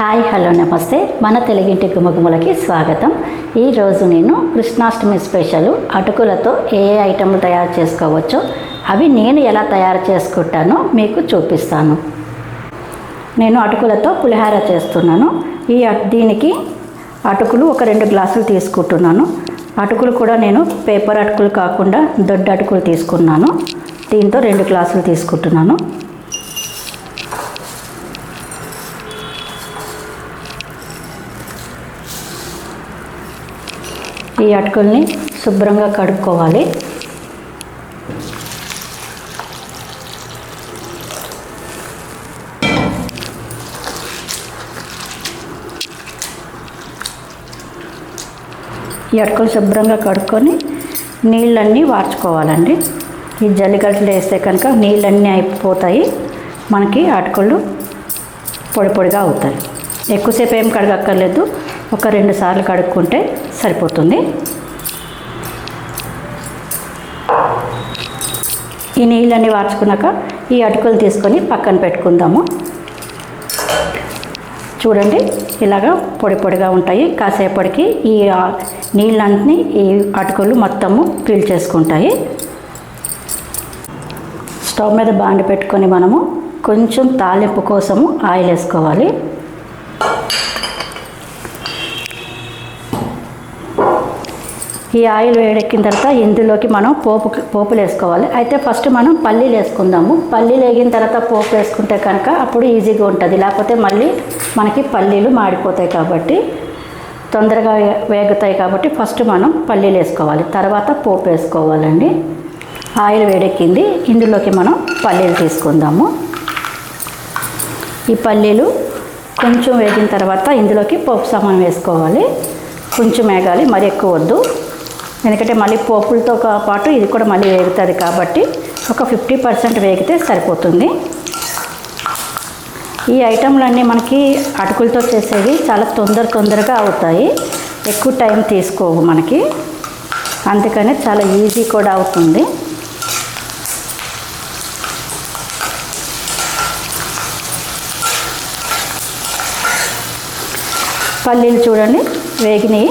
Hi hello నమస్తే. మన తెలుగింటి గుమగుమలకి స్వాగతం. ఈరోజు నేను కృష్ణాష్టమి స్పెషల్ అటుకులతో ఏ ఏ ఐటెంలు తయారు చేసుకోవచ్చో అవి నేను ఎలా తయారు చేసుకుంటానో మీకు చూపిస్తాను. నేను అటుకులతో పులిహార చేస్తున్నాను. ఈ దీనికి అటుకులు ఒక రెండు గ్లాసులు తీసుకుంటున్నాను. అటుకులు కూడా నేను పేపర్ అటుకులు కాకుండా దొడ్డ అటుకులు తీసుకున్నాను. దీంతో రెండు గ్లాసులు తీసుకుంటున్నాను. ఈ అటుకుల్ని శుభ్రంగా కడుక్కోవాలి. ఈ అటుకులు శుభ్రంగా కడుక్కొని నీళ్ళన్నీ వార్చుకోవాలండి. ఈ జల్లిగడ్డలు వేస్తే కనుక నీళ్ళన్నీ అయిపోతాయి. మనకి అటుకులు పొడి పొడిగా అవుతాయి. ఎక్కువసేపు ఏం కడగక్కర్లేదు. ఒక రెండు సార్లు కడుక్కుంటే సరిపోతుంది. ఈ నీళ్ళన్నీ వార్చుకున్నాక ఈ అటుకులు తీసుకొని పక్కన పెట్టుకుందాము. చూడండి ఇలాగా పొడి పొడిగా ఉంటాయి. కాసేపటికి ఈ నీళ్ళన్నీ ఈ అటుకులు మొత్తము పీల్చేసుకుంటాయి స్టవ్ మీద బాండి పెట్టుకొని మనము కొంచెం తాలింపు కోసము ఆయిల్ వేసుకోవాలి ఈ ఆయిల్ వేడెక్కిన తర్వాత ఇందులోకి మనం పోపు పోపులు వేసుకోవాలి అయితే ఫస్ట్ మనం పల్లీలు వేసుకుందాము. పల్లీలు వేగిన తర్వాత పోపు వేసుకుంటే కనుక అప్పుడు ఈజీగా ఉంటుంది. లేకపోతే మళ్ళీ మనకి పల్లీలు మాడిపోతాయి కాబట్టి తొందరగా వేగుతాయి కాబట్టి ఫస్ట్ మనం పల్లీలు వేసుకోవాలి. తర్వాత పోపు వేసుకోవాలండి. ఆయిల్ వేడెక్కింది. ఇందులోకి మనం పల్లీలు తీసుకుందాము. ఈ పల్లీలు కొంచెం వేగిన తర్వాత ఇందులోకి పోపు సామాన్ వేసుకోవాలి. కొంచెం వేగాలి మరి ఎక్కువ వద్దు. ఎందుకంటే మళ్ళీ పోపులతో పాటు ఇది కూడా మళ్ళీ వేగుతుంది కాబట్టి ఒక ఫిఫ్టీ పర్సెంట్ వేగితే సరిపోతుంది. ఈ ఐటెంలన్నీ మనకి అటుకులతో చేసేవి చాలా తొందర తొందరగా అవుతాయి. ఎక్కువ టైం తీసుకోవు మనకి. అందుకని చాలా ఈజీ కూడా అవుతుంది. పల్లీలు చూడండి వేగినాయి.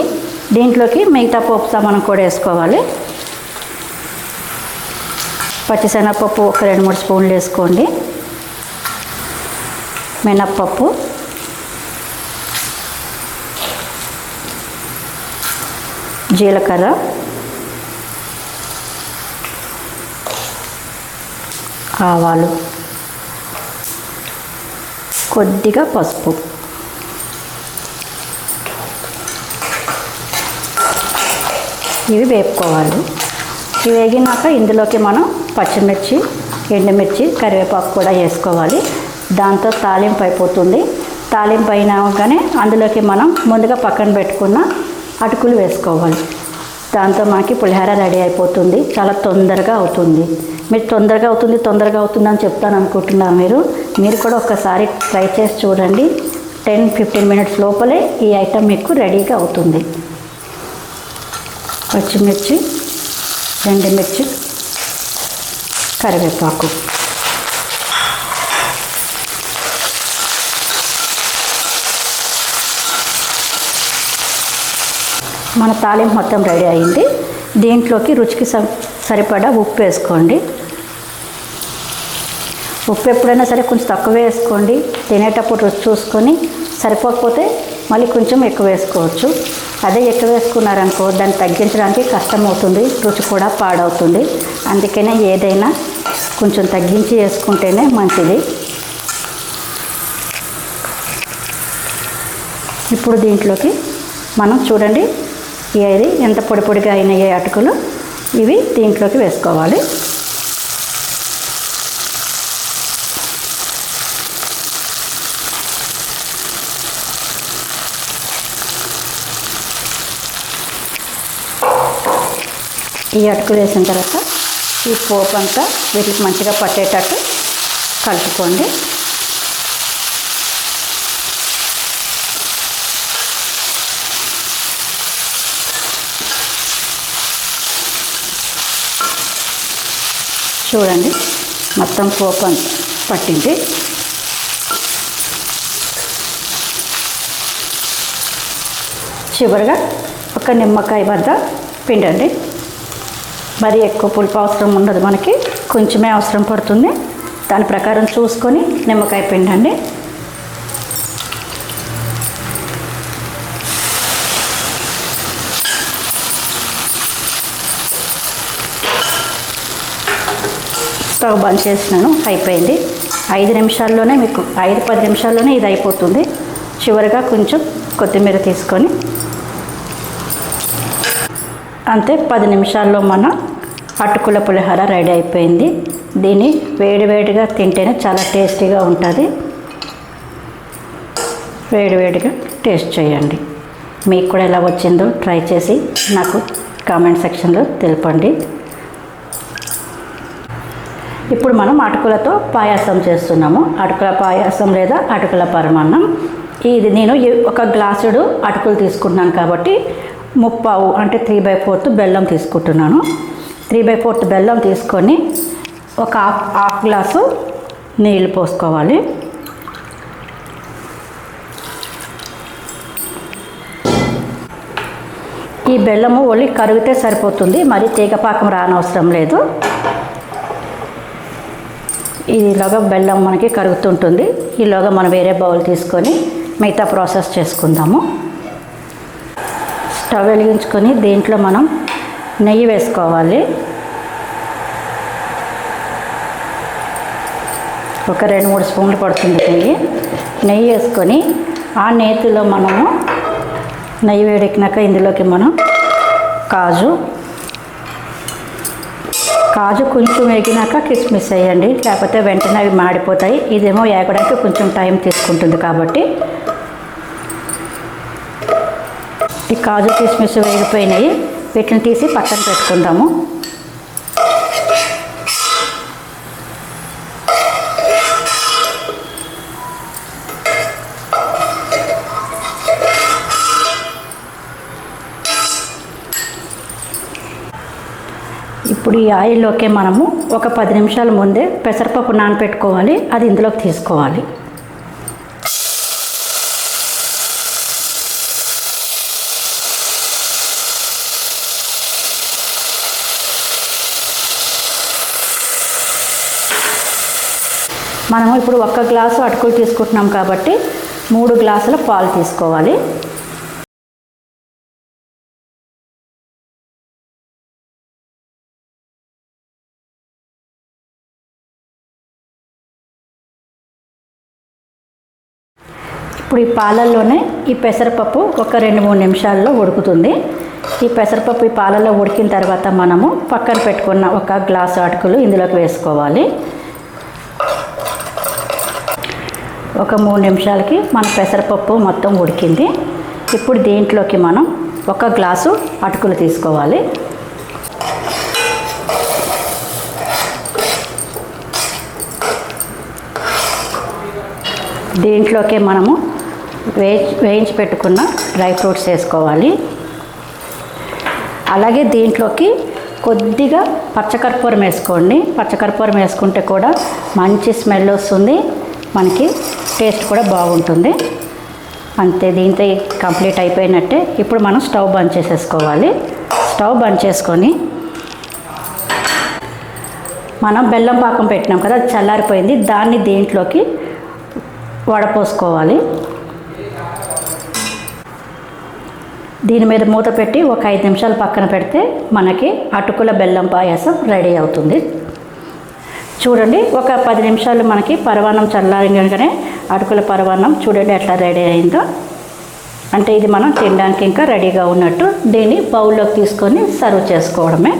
దీంట్లోకి మిగతా పప్పు మనం కూడా వేసుకోవాలి. పచ్చిశనగపప్పు ఒక రెండు మూడు స్పూన్లు వేసుకోండి. మినప్పప్పు. జీలకర్ర. ఆవాలు. కొద్దిగా పసుపు. ఇవి వేపుకోవాలి. ఇవి వేగినాక ఇందులోకి మనం పచ్చిమిర్చి ఎండుమిర్చి కరివేపాకు కూడా వేసుకోవాలి. దాంతో తాలింపు అయిపోతుంది. తాలింపు అయినాకనే అందులోకి మనం ముందుగా పక్కన పెట్టుకున్న అటుకులు వేసుకోవాలి. దాంతో మనకి పులిహోర రెడీ అయిపోతుంది. చాలా తొందరగా అవుతుంది. మీరు తొందరగా అవుతుంది తొందరగా అవుతుంది అని చెప్తాను అనుకుంటున్నాను మీరు? మీరు కూడా ఒక్కసారి ట్రై చేసి చూడండి. టెన్ ఫిఫ్టీన్ మినిట్స్ లోపలే ఈ ఐటెం మీకు రెడీగా అవుతుంది. పచ్చిమిర్చి ఎండుమిర్చి కరివేపాకు. మన తాలింపు మొత్తం రెడీ అయింది. దీంట్లోకి రుచికి స- సరిపడా ఉప్పు వేసుకోండి. ఉప్పు ఎప్పుడైనా సరే కొంచెం తక్కువ వేసుకోండి. తినేటప్పుడు రుచి చూసుకొని సరిపోకపోతే మళ్ళీ కొంచెం ఎక్కువ వేసుకోవచ్చు. అదే ఎక్కువ వేసుకున్నారనుకో దాన్ని తగ్గించడానికి కష్టం అవుతుంది రుచి కూడా పాడవుతుంది. అందుకనే ఏదైనా కొంచెం తగ్గించి వేసుకుంటేనే మంచిది. ఇప్పుడు దీంట్లోకి మనం చూడండి ఏది ఎంత పొడి పొడిగా అయినాయి అటుకులు. ఇవి దీంట్లోకి వేసుకోవాలి. ఈ అటుకులు వేసిన తర్వాత ఈ పోపు అంతా వీటికి మంచిగా పట్టేటట్టు కలుపుకోండి. చూడండి మొత్తం పోపు పట్టింది. చివరిగా ఒక నిమ్మకాయ వద్ద పిండండి. మరి ఎక్కువ పులుపు అవసరం ఉండదు మనకి. కొంచెమే అవసరం పడుతుంది. దాని ప్రకారం చూసుకొని నిమ్మకాయ పిండండి స్టవ్ బంద్ చేసినాను అయిపోయింది. ఐదు నిమిషాల్లోనే మీకు ఐదు పది నిమిషాల్లోనే ఇది అయిపోతుంది. చివరిగా కొంచెం కొత్తిమీర తీసుకొని అంతే పది నిమిషాల్లో మన అటుకుల పులిహోర రెడీ అయిపోయింది. దీన్ని వేడివేడిగా తింటేనే చాలా టేస్టీగా ఉంటుంది. వేడివేడిగా టేస్ట్ చేయండి. మీకు కూడా ఎలా వచ్చిందో ట్రై చేసి నాకు కామెంట్ సెక్షన్లో తెలపండి. ఇప్పుడు మనం అటుకులతో పాయాసం చేస్తున్నాము. అటుకుల పాయాసం లేదా అటుకుల పరమాన్నం. ఇది నేను ఒక గ్లాసుడు అటుకులు తీసుకున్నాను కాబట్టి ముప్పావు అంటే త్రీ బై ఫోర్త్ బెల్లం తీసుకుంటున్నాను. త్రీ బై ఫోర్త్ బెల్లం తీసుకొని ఒక హాఫ్ హాఫ్ గ్లాసు నీళ్ళు పోసుకోవాలి. ఈ బెల్లము ఒలి కరిగితే సరిపోతుంది. మరి తీగపాకం రానవసరం లేదు. ఈలోగా బెల్లం మనకి కరుగుతుంటుంది. ఈలోగా మనం వేరే బౌల్ తీసుకొని మిగతా ప్రాసెస్ చేసుకుందాము. స్టవ్ వెలిగించుకొని దీంట్లో మనం నెయ్యి వేసుకోవాలి. ఒక రెండు మూడు స్పూన్లు పడుతుంది నెయ్యి. నెయ్యి వేసుకొని ఆ నేతిలో మనము నెయ్యి వేడెక్కినాక ఇందులోకి మనం కాజు కాజు కొంచెం వేగినాక కిస్మిస్ వేయండి. లేకపోతే వెంటనే అవి మాడిపోతాయి. ఇదేమో వేగడానికి కొంచెం టైం తీసుకుంటుంది కాబట్టి ఈ కాజు కిస్మిస్ వేగిపోయినాయి. వీటిని తీసి పక్కన పెట్టుకుందాము. ఇప్పుడు ఈ ఆయిల్లోకి మనము ఒక పది నిమిషాల ముందే పెసరపప్పు నానబెట్టుకోవాలి అది ఇందులోకి తీసుకోవాలి. మనము ఇప్పుడు ఒక్క గ్లాసు అటుకులు తీసుకుంటున్నాం కాబట్టి మూడు గ్లాసుల పాలు తీసుకోవాలి. ఇప్పుడు ఈ పాలల్లోనే ఈ పెసరపప్పు ఒక రెండు మూడు నిమిషాల్లో ఉడుకుతుంది. ఈ పెసరపప్పు ఈ పాలలో ఉడికిన తర్వాత మనము పక్కన పెట్టుకున్న ఒక గ్లాసు అటుకులు ఇందులోకి వేసుకోవాలి. ఒక మూడు నిమిషాలకి మన పెసరపప్పు మొత్తం ఉడికింది. ఇప్పుడు దీంట్లోకి మనం ఒక గ్లాసు అటుకులు తీసుకోవాలి. దీంట్లోకి మనము వే వేయించి పెట్టుకున్న డ్రై ఫ్రూట్స్ వేసుకోవాలి. అలాగే దీంట్లోకి కొద్దిగా పచ్చకర్పూరం వేసుకోండి. పచ్చకర్పూరం వేసుకుంటే కూడా మంచి స్మెల్ వస్తుంది. మనకి టేస్ట్ కూడా బాగుంటుంది. అంతే దీంతో కంప్లీట్ అయిపోయినట్టే. ఇప్పుడు మనం స్టవ్ బంద్ చేసేసుకోవాలి. స్టవ్ బంద్ చేసుకొని మనం బెల్లం పాకం పెట్టినాం కదా అది చల్లారిపోయింది. దాన్ని దీంట్లోకి వడపోసుకోవాలి. దీని మీద మూత పెట్టి ఒక ఐదు నిమిషాలు పక్కన పెడితే మనకి అటుకుల బెల్లం పాయసం రెడీ అవుతుంది. చూడండి ఒక పది నిమిషాలు మనకి పరవాన్నం చల్లారిగానే అటుకుల పరవాన్నం చూడండి ఎట్లా రెడీ అయిందో. అంటే ఇది మనం తినడానికి ఇంకా రెడీగా ఉన్నట్టు దీన్ని బౌల్లోకి తీసుకొని సర్వ్ చేసుకోవడమే.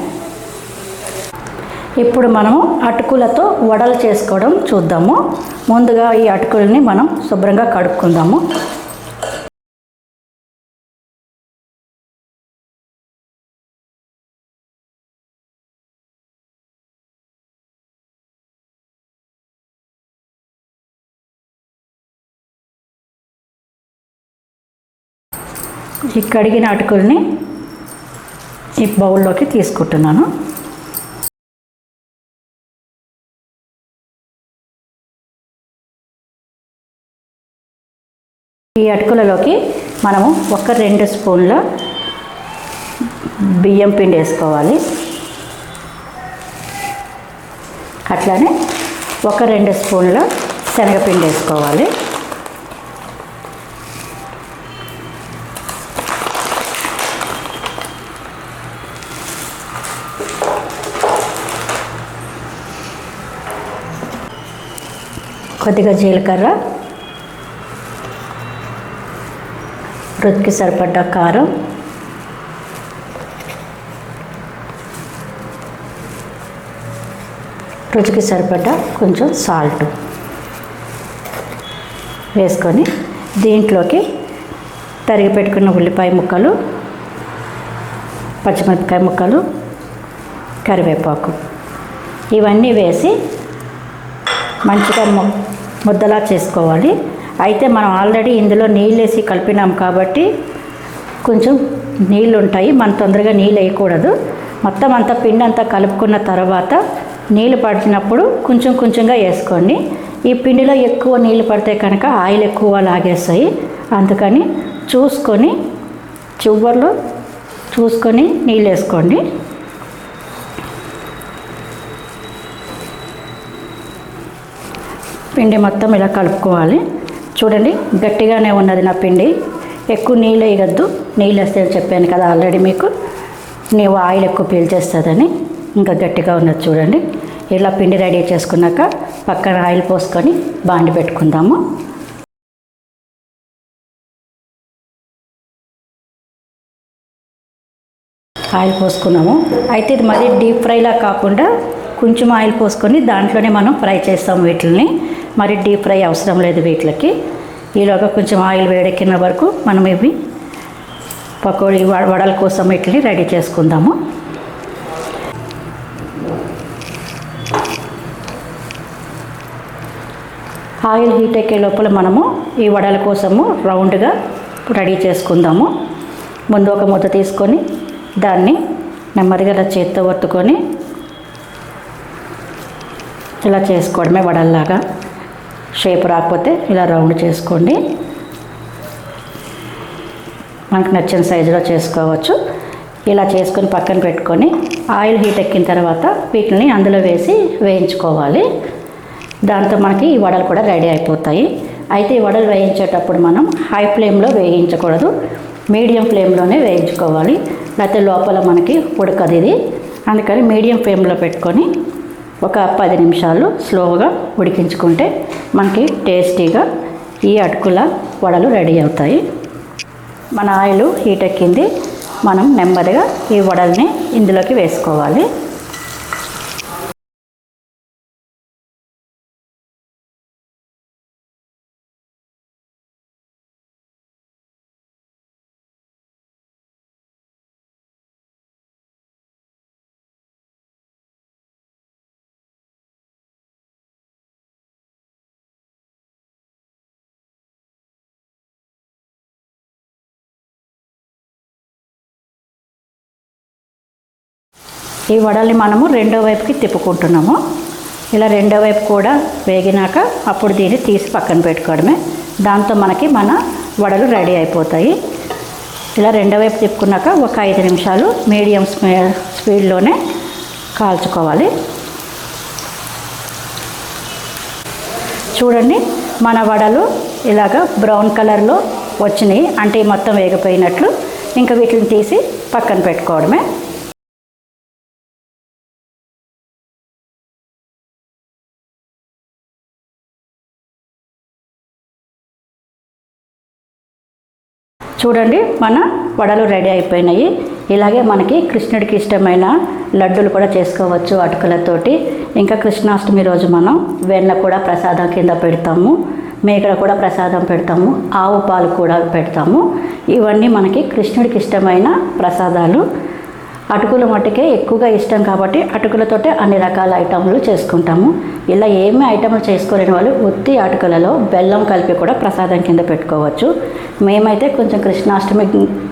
ఇప్పుడు మనము అటుకులతో వడలు చేసుకోవడం చూద్దాము. ముందుగా ఈ అటుకుల్ని మనం శుభ్రంగా కడుక్కుందాము. ఈ కడిగిన అటుకుల్ని ఈ బౌల్లోకి తీసుకుంటున్నాను. ఈ అటుకులలోకి మనము ఒక రెండు స్పూన్ల బియ్యం పిండి వేసుకోవాలి. అట్లానే ఒక రెండు స్పూన్ల శనగపిండి వేసుకోవాలి. కొద్దిగా జీలకర్ర రుచికి సరిపడ్డ కారం రుచికి సరిపడ్డ కొంచెం సాల్ట్ వేసుకొని దీంట్లోకి తరిగి పెట్టుకున్న ఉల్లిపాయ ముక్కలు పచ్చిమిరపకాయ ముక్కలు కరివేపాకు. ఇవన్నీ వేసి మంచిగా ముద్దలా చేసుకోవాలి. అయితే మనం ఆల్రెడీ ఇందులో నీళ్ళు వేసి కలిపినాం కాబట్టి కొంచెం నీళ్ళు ఉంటాయి మనం తొందరగా నీళ్ళు వేయకూడదు మొత్తం అంతా పిండి అంతా కలుపుకున్న తర్వాత నీళ్ళు పడినప్పుడు కొంచెం కొంచెంగా వేసుకోండి. ఈ పిండిలో ఎక్కువ నీళ్ళు పడితే కనుక ఆయిల్ ఎక్కువ లాగేస్తాయి. అందుకని చూసుకొని చివర్లో చూసుకొని నీళ్ళు వేసుకోండి. పిండి మొత్తం ఇలా కలుపుకోవాలి. చూడండి గట్టిగానే ఉన్నది నా పిండి. ఎక్కువ నీళ్ళు వేయద్దు. నీళ్ళు వేస్తే చెప్పాను కదా ఆల్రెడీ మీకు. నీవు ఆయిల్ ఎక్కువ పీల్చేస్తుందని ఇంకా గట్టిగా ఉన్నది చూడండి. ఇలా పిండి రెడీ చేసుకున్నాక పక్కన ఆయిల్ పోసుకొని బాండి పెట్టుకుందాము. ఆయిల్ పోసుకున్నాము. అయితే ఇది మరీ డీప్ ఫ్రైలా కాకుండా కొంచెం ఆయిల్ పోసుకొని దాంట్లోనే మనం ఫ్రై చేస్తాము వీటిని మరి డీప్ ఫ్రై అవసరం లేదు వీటికి. ఈలోగా కొంచెం ఆయిల్ వేడెక్కిన వరకు మనం ఇవి పకోడీ వడల కోసం ఇట్లని రెడీ చేసుకుందాము. ఆయిల్ హీట్ ఎక్కే లోపల మనము ఈ వడల కోసము రౌండ్గా రెడీ చేసుకుందాము. ముందు ఒక ముద్ద తీసుకొని దాన్ని నెమ్మదిగా ఇలా చేత్తో ఒత్తుకొని ఇలా చేసుకోవడమే వడల్లాగా. షేప్ రాకపోతే ఇలా రౌండ్ చేసుకోండి. మనకు నచ్చిన సైజులో చేసుకోవచ్చు. ఇలా చేసుకొని పక్కన పెట్టుకొని ఆయిల్ హీట్ ఎక్కిన తర్వాత వీటిని అందులో వేసి వేయించుకోవాలి. దాంతో మనకి ఈ వడలు కూడా రెడీ అయిపోతాయి. అయితే ఈ వడలు వేయించేటప్పుడు మనం హై ఫ్లేమ్లో వేయించకూడదు. మీడియం ఫ్లేమ్లోనే వేయించుకోవాలి. లేకపోతే లోపల మనకి ఉడకదు ఇది. అందుకని మీడియం ఫ్లేమ్లో పెట్టుకొని ఒక పది నిమిషాలు స్లోగా ఉడికించుకుంటే మనకి టేస్టీగా ఈ అటుకుల వడలు రెడీ అవుతాయి. మన ఆయిల్ హీట్ ఎక్కింది. మనం నెమ్మదిగా ఈ వడల్ని ఇందులోకి వేసుకోవాలి. ఈ వడల్ని మనము రెండో వైపుకి తిప్పుకుంటున్నాము. ఇలా రెండో వైపు కూడా వేగినాక అప్పుడు దీన్ని తీసి పక్కన పెట్టుకోవడమే. దాంతో మనకి మన వడలు రెడీ అయిపోతాయి. ఇలా రెండో వైపు తిప్పుకున్నాక ఒక ఐదు నిమిషాలు మీడియం స్పీ స్పీడ్లోనే కాల్చుకోవాలి. చూడండి మన వడలు ఇలాగ బ్రౌన్ కలర్లో వచ్చినాయి. అంటే మొత్తం వేగిపోయినట్లు. ఇంకా వీటిని తీసి పక్కన పెట్టుకోవడమే. చూడండి మన వడలు రెడీ అయిపోయినాయి. ఇలాగే మనకి కృష్ణుడికి ఇష్టమైన లడ్డూలు కూడా చేసుకోవచ్చు అటుకులతోటి. ఇంకా కృష్ణాష్టమి రోజు మనం వెన్న కూడా ప్రసాదం కింద పెడతాము. మేకడ కూడా ప్రసాదం పెడతాము. ఆవు పాలు కూడా పెడతాము. ఇవన్నీ మనకి కృష్ణుడికి ఇష్టమైన ప్రసాదాలు. అటుకుల మట్టుకే ఎక్కువగా ఇష్టం కాబట్టి అటుకులతోటే అన్ని రకాల ఐటమ్లు చేసుకుంటాము. ఇలా ఏమి ఐటమ్లు చేసుకోలేని వాళ్ళు ఉత్తి అటుకులలో బెల్లం కలిపి కూడా ప్రసాదం కింద పెట్టుకోవచ్చు. మేమైతే కొంచెం కృష్ణాష్టమి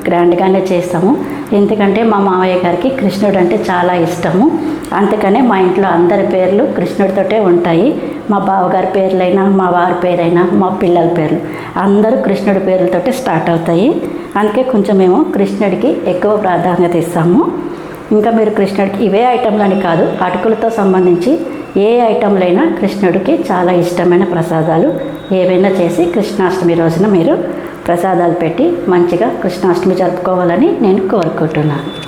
గ్రాండ్గానే చేస్తాము. ఎందుకంటే మా మామయ్య గారికి కృష్ణుడు అంటే చాలా ఇష్టము. అందుకనే మా ఇంట్లో అందరి పేర్లు కృష్ణుడితోటే ఉంటాయి. మా బావగారి పేర్లైనా మా వారి పేరైనా మా పిల్లల పేర్లు అందరూ కృష్ణుడి పేర్లతోటే స్టార్ట్ అవుతాయి. అందుకే కొంచెం మేము కృష్ణుడికి ఎక్కువ ప్రాధాన్యత ఇస్తాము. ఇంకా మీరు కృష్ణుడికి ఇవే ఐటెంలని కాదు అటుకులతో సంబంధించి ఏ ఐటెంలైనా కృష్ణుడికి చాలా ఇష్టమైన ప్రసాదాలు ఏవైనా చేసి కృష్ణాష్టమి రోజున మీరు ప్రసాదాలు పెట్టి మంచిగా కృష్ణాష్టమి జరుపుకోవాలని నేను కోరుకుంటున్నాను.